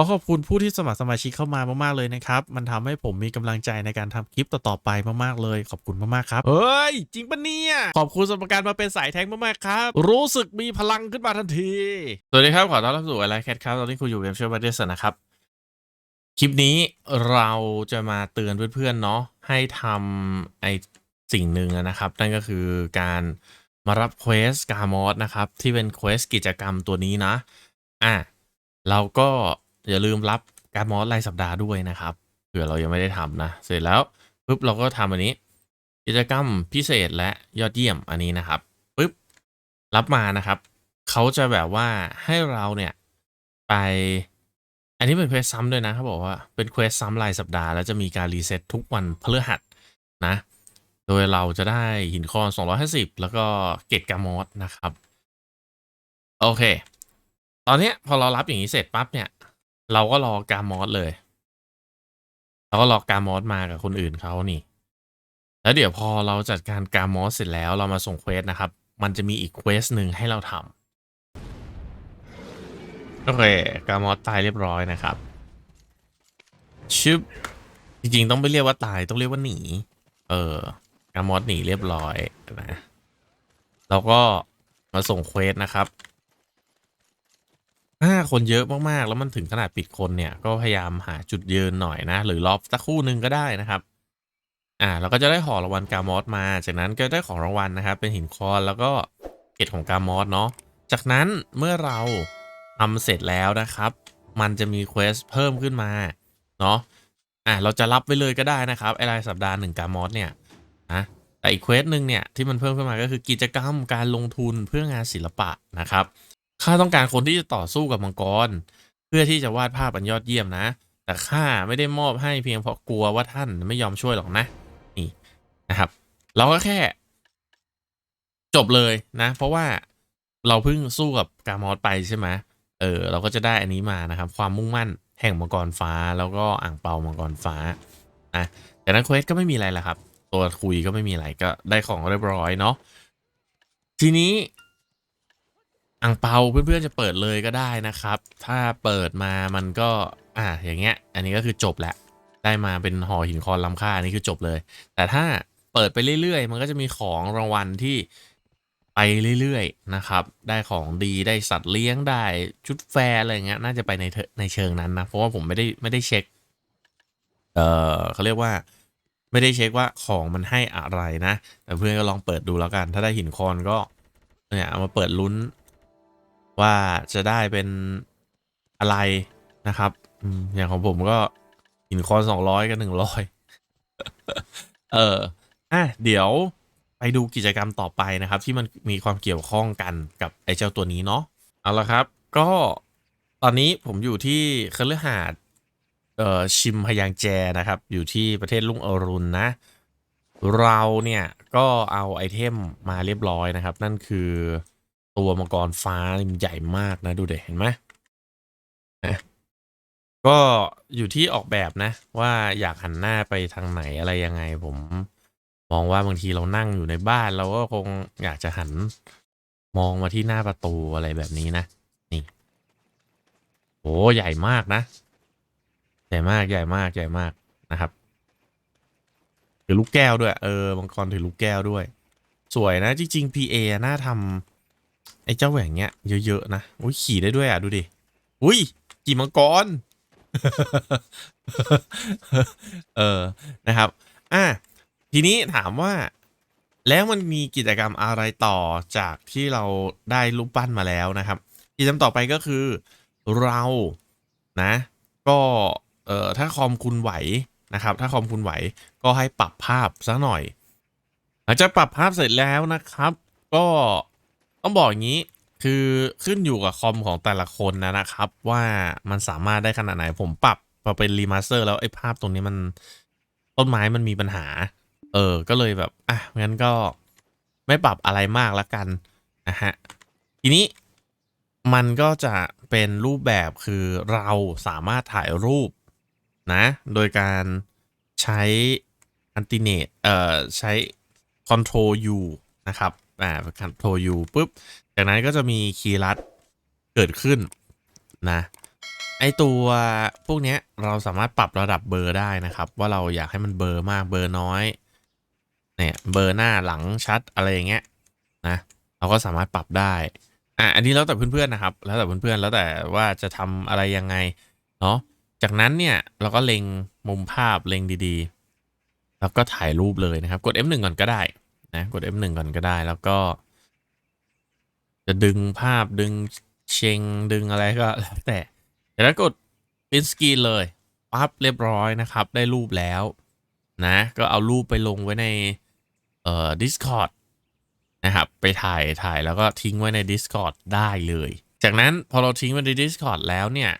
ขอขอบคุณผู้ที่สมัครสมาชิกเข้ามามากๆเลยนะครับ มันทำให้ผมมีกำลังใจในการทำคลิปต่อๆไปมากๆเลย ขอบคุณมากๆครับ เฮ้ย จริงปะเนี่ย ขอบคุณสำหรับการมาเป็นสายแทงมากๆครับ รู้สึกมีพลังขึ้นมาทันที สวัสดีครับ ขอต้อนรับสู่อะไรแคทครับ ตอนนี้คุณอยู่เวมเชอร์บัตเดสนะครับ คลิปนี้เราจะมาเตือนเพื่อนๆเนาะให้ทำไอสิ่งหนึ่งนะครับ นั่นก็คือการมารับเควสกามอสนะครับ ที่เป็นเควสกิจกรรมตัวนี้นะ อะเราก็ อย่าลืมรับการมอสรายสัปดาห์ด้วยนะครับเผื่อเรายังไม่ได้ทำนะ เสร็จแล้วปุ๊บเราก็ทำอันนี้ กิจกรรมพิเศษและยอดเยี่ยมอันนี้นะครับปุ๊บรับมานะครับเขาจะแบบว่าให้เราเนี่ยไป อันนี้เป็นเควสซ้ำด้วยนะเขาบอกว่าเป็นเควสซ้ำรายสัปดาห์แล้วจะมีการรีเซ็ตทุกวันพฤหัสนะ โดยเราจะได้หินคอน250 แล้วก็เกตกามอสนะครับ โอเค ตอนนี้พอเรารับอย่างนี้เสร็จปั๊บเนี่ย เราก็รอกามอสเลย เราก็รอกามอสมากับคนอื่นเขานี่ แล้วเดี๋ยวพอเราจัดการกามอสเสร็จแล้วเรามาส่งเควสนะครับ มันจะมีอีกเควสหนึ่งให้เราทำโอเคกามอสตายเรียบร้อยนะครับชึบจริงๆต้องไม่เรียกว่าตายต้องเรียกว่าหนี เออกามอสหนีเรียบร้อยนะเราก็มาส่งเควสนะครับ ถ้าคนเยอะมาก ๆ แล้วมันถึงขนาดปิดคนเนี่ย ก็พยายามหาจุดยืนหน่อยนะ หรือรอบสักครู่หนึ่งก็ได้นะครับ อ่า เราก็จะได้ขอรางวัลกามอสมา จากนั้นก็ได้ของรางวัลนะครับ เป็นหินคอนแล้วก็เกตของกามอสเนาะ จากนั้นเมื่อเราทำเสร็จแล้วนะครับ มันจะมีเควสเพิ่มขึ้นมา เนาะ อ่า เราจะรับไว้เลยก็ได้นะครับไอรายสัปดาห์หนึ่งกามอสเนี่ยนะแต่อีกเควสหนึ่งเนี่ยที่มันเพิ่มขึ้นมาก็คือกิจกรรมการลงทุนเพื่องานศิลปะนะครับ ข้าต้องการคนที่จะต่อสู้กับมังกร เพื่อที่จะวาดภาพอันยอดเยี่ยมนะ แต่ข้าไม่ได้มอบให้เพียงเพราะกลัวว่าท่านไม่ยอมช่วยหรอกนะ นี่นะครับ เราก็แค่ จบเลยนะ เพราะว่าเราเพิ่งสู้กับกามอสไปใช่ไหมเออ เราก็จะได้อันนี้มานะครับ ความมุ่งมั่นแห่งมังกรฟ้า แล้วก็อ่างเปามังกรฟ้านะแต่นั้นเควสก็ไม่มีอะไรละครับ ตัวคุยก็ไม่มีอะไรก็ได้ของเรียบร้อยเนาะทีนี้ อ่างเปาเพื่อนๆจะเปิดเลยก็ได้นะครับ ถ้าเปิดมามันก็อ่าอย่างเงี้ย อันนี้ก็คือจบแล้วได้มาเป็นห่อหินคอนล้ำค่าอันนี้คือจบเลย แต่ถ้าเปิดไปเรื่อยๆ มันก็จะมีของรางวัลที่ไปเรื่อยๆนะครับ ได้ของดีได้สัตว์เลี้ยงได้ชุดแฟร์อะไรเงี้ยน่าจะไปในในเชิงนั้นนะ เพราะว่าผมไม่ได้ไม่ได้เช็ค เออเขาเรียกว่าไม่ได้เช็คว่าของมันให้อะไรนะ แต่เพื่อนก็ลองเปิดดูแล้วกัน ถ้าได้หินคอนก็เนี่ยเอามาเปิดลุ้น ว่าจะได้เป็นอะไรนะครับอย่างของผมก็หินคอนสองร้อยกับหนึ่งร้อยเอออะเดี๋ยวไปดูกิจกรรมต่อไปนะครับ ที่มันมีความเกี่ยวข้องกันกับไอ้เจ้าตัวนี้เนาะเอาละครับ ก็ตอนนี้ผมอยู่ที่คฤหาสน์เอ่อชิมพยางแจนะครับ อยู่ที่ประเทศลุงอรุณนะ เราเนี่ยก็เอาไอเทมมาเรียบร้อยนะครับ นั่นคือ ตัวมังกรฟ้ามันใหญ่มากนะดูเด็เห็นไหมนะก็อยู่ที่ออกแบบนะ ว่าอยากหันหน้าไปทางไหนอะไรยังไง ผมมองว่าบางทีเรานั่งอยู่ในบ้านเราก็คงอยากจะหันมองมาที่หน้าประตูอะไรแบบนี้นะ นี่โอ้ใหญ่มากนะ ใหญ่มากใหญ่มากใหญ่มากนะครับถือลูกแก้วด้วย เออมังกรถือลูกแก้วด้วย สวยนะ จริง ๆ PA น่าทำ ไอ้เจ้าแหว่งเนี้ยเยอะๆนะอุ้ยขี่ได้ด้วยอะดูดิอุ้ยกี่มังกรเออนะครับอะทีนี้ถามว่าแล้วมันมีกิจกรรมอะไรต่อจากที่เราได้รูปปั้นมาแล้วนะครับ กิจกรรมต่อไปก็คือเรานะ ก็เอ่อถ้าคอมคุณไหวนะครับ ถ้าคอมคุณไหวก็ให้ปรับภาพสักหน่อย หลังจากปรับภาพเสร็จแล้วนะครับ ก็ ต้องบอกอย่างนี้คือขึ้นอยู่กับคอมของแต่ละคนนะนะครับ ว่ามันสามารถได้ขนาดไหนผมปรับพอเป็นรีมาสเตอร์แล้วไอ้ภาพตรงนี้มันต้นไม้มันมีปัญหา เออ ก็เลยแบบ อะ งั้นก็ไม่ปรับอะไรมากละกันนะฮะ ทีนี้มันก็จะเป็นรูปแบบคือเราสามารถถ่ายรูปนะ โดยการใช้อันติเนตเอ่อ ใช้ Ctrl U นะครับ อ่า Ctrl U ปุ๊บ จากนั้นก็จะมีคีย์ลัดเกิดขึ้นนะไอตัวพวกเนี้ยเราสามารถปรับระดับเบอร์ได้นะครับ ว่าเราอยากให้มันเบอร์มากเบอร์น้อยเนี่ยเบอร์หน้าหลังชัดอะไรอย่างเงี้ยนะเราก็สามารถปรับได้อะอันนี้แล้วแต่เพื่อนๆนะครับ แล้วแต่เพื่อนๆแล้วแต่ว่าจะทำอะไรยังไงเนาะจากนั้นเนี่ยเราก็เล็งมุมภาพเล็งดีๆ แล้วก็ถ่ายรูปเลยนะครับ กด F1 ก่อนก็ได้ นะกด F1 ก่อนก็ได้แล้วก็ จะดึงภาพดึงเชงดึงอะไรก็แล้วแต่แต่ถ้ากด print screen เลยปั๊บเรียบร้อยนะครับ ได้รูปแล้วนะ ก็เอารูปไปลงไว้ในเอ่อ Discord นะครับ ไปถ่ายถ่ายแล้วก็ทิ้งไว้ใน Discord ได้เลย จากนั้นพอเราทิ้งไว้ใน Discord แล้วเนี่ย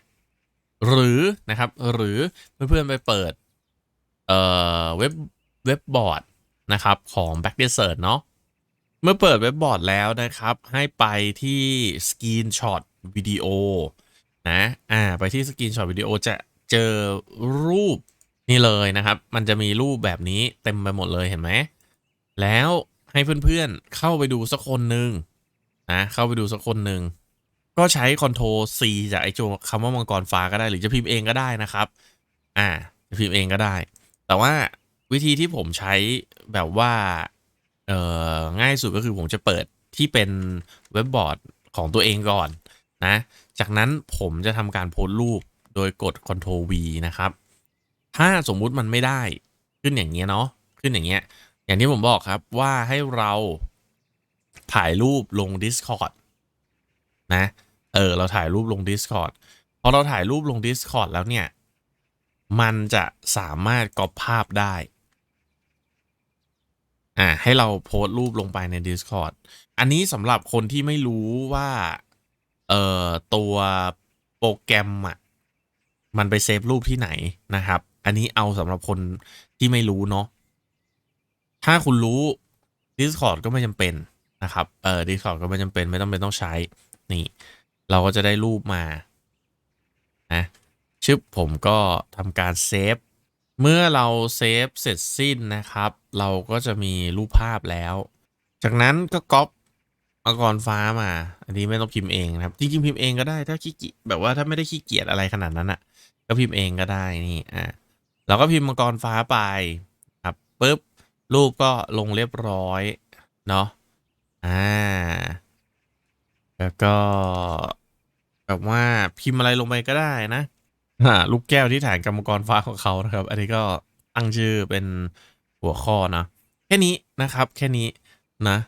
หรือนะครับ หรือเพื่อนๆไปเปิดเอ่อเว็บเว็บบอร์ด นะครับของ Back Desert เนาะเมื่อเปิดเว็บบอร์ดแล้วนะครับ ให้ไปที่ Screenshot วิดีโอนะอ่าไปที่ Screenshot วิดีโอจะเจอรูปนี่เลยนะครับ มันจะมีรูปแบบนี้เต็มไปหมดเลยเห็นไหม แล้วให้เพื่อนๆเข้าไปดูสักคนหนึ่งนะเข้าไปดูสักคนหนึ่งก็ใช้ Ctrl C จากไอ้โจคำว่ามังกรฟ้าก็ได้หรือจะพิมพ์เองก็ได้นะครับ อ่าพิมพ์เองก็ได้ แต่ว่าวิธีที่ผมใช้ แบบว่าเอ่อง่ายสุดก็คือผมจะเปิดที่เป็นเว็บบอร์ดของตัวเองก่อนนะ จากนั้นผมจะทำการโพสต์รูปโดยกด Ctrl V นะครับ ถ้าสมมุติมันไม่ได้ขึ้นอย่างเงี้ยเนาะขึ้นอย่างเงี้ย อย่างที่ผมบอกครับว่าให้เราถ่ายรูปลง Discord นะ เออ เราถ่ายรูปลง Discord พอเราถ่ายรูปลง Discord แล้วเนี่ย มันจะสามารถก๊อปภาพได้ อ่าให้เราโพสต์รูปลงไปใน Discord อันนี้สำหรับคนที่ไม่รู้ว่าเอ่อตัวโปรแกรมอะมันไปเซฟรูปที่ไหนนะครับ อันนี้เอาสำหรับคนที่ไม่รู้เนาะถ้าคุณรู้ Discord ก็ไม่จำเป็นนะครับเออ Discord ก็ไม่จำเป็นไม่ต้องเป็นต้องใช้นี่ เราก็จะได้รูปมานะชึบผมก็ทำการเซฟ เมื่อเราเซฟเสร็จสิ้นนะครับ เราก็จะมีรูปภาพแล้ว จากนั้นก็ก๊อปเอากรฟ้ามา อันนี้ไม่ต้องพิมพ์เองนะครับ จริงๆพิมพ์เองก็ได้ถ้าขี้เกียจแบบว่าถ้าไม่ได้ขี้เกียจอะไรขนาดนั้นอะ ก็พิมพ์เองก็ได้นี่อะเราก็พิมพ์มังกรฟ้าไปครับปุ๊บรูปก็ลงเรียบร้อยเนาะอ่าแล้วก็แบบว่าพิมพ์อะไรลงไปก็ได้นะ อ่าลูกแก้วที่ฐานกรรมกรฟ้าของเขานะครับ อันนี้ก็ตั้งชื่อเป็นหัวข้อนะ แค่นี้นะครับ แค่นี้นะ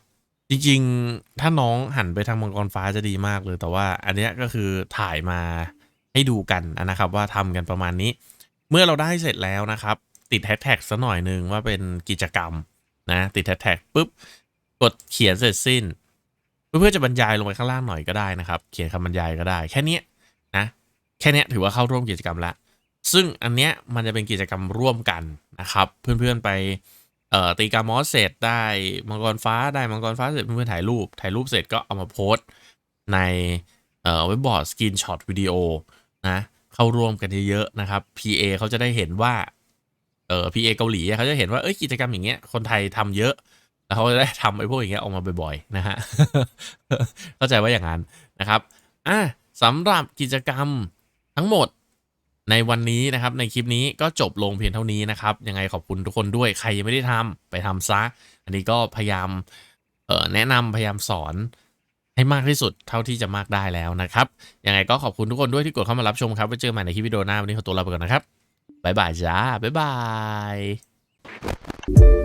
จริงๆ ถ้าน้องหันไปทางมังกรฟ้าจะดีมากเลย แต่ว่าอันเนี้ยก็คือถ่ายมาให้ดูกันนะครับ ว่าทำกันประมาณนี้ เมื่อเราได้เสร็จแล้วนะครับ ติดแฮชแท็กสัหน่อยหนึ่งว่าเป็นกิจกรรมนะติดแฮชแท็กปุ๊บกดเขียนเสร็จสิ้น เพื่อจะบรรยายลงไปข้างล่างหน่อยก็ได้นะครับ เขียนคำบรรยายก็ได้ แค่นี้นะ แค่เนี้ยถือว่าเข้าร่วมกิจกรรมแล้วซึ่งอันเนี้ยมันจะเป็นกิจกรรมร่วมกันนะครับ เพื่อนๆไปตีกามอสเสร็จได้มังกรฟ้าได้มังกรฟ้าเสร็จเพื่อนๆถ่ายรูป ถ่ายรูปเสร็จก็เอามาโพสต์ในเอ่อเว็บบอร์ดสกรีนช็อตวิดีโอนะเข้าร่วมกันเยอะๆนะครับ PA เขาจะได้เห็นว่าเออ PA เกาหลีเขาจะเห็นว่าเอ้ยกิจกรรมอย่างเงี้ยคนไทยทำเยอะแล้วเขาจะได้ทำไอ้พวกอย่างเงี้ยออกมาบ่อยๆนะฮะเข้าใจว่าอย่างนั้นนะครับอะสำหรับกิจกรรม ทั้งหมดในวันนี้นะครับในคลิปนี้ก็จบลงเพียงเท่านี้นะครับ ยังไงขอบคุณทุกคนด้วยใครยังไม่ได้ทำไปทำซะ อันนี้ก็พยายามเอ่อแนะนำพยายามสอนให้มากที่สุดเท่าที่จะมากได้แล้วนะครับ ยังไงก็ขอบคุณทุกคนด้วยที่กดเข้ามารับชมครับไว้เจอกันใหม่ในคลิปวิดีโอหน้าวันนี้ขอตัวลาไปก่อนนะครับบ๊ายบายจ้าบ๊ายบาย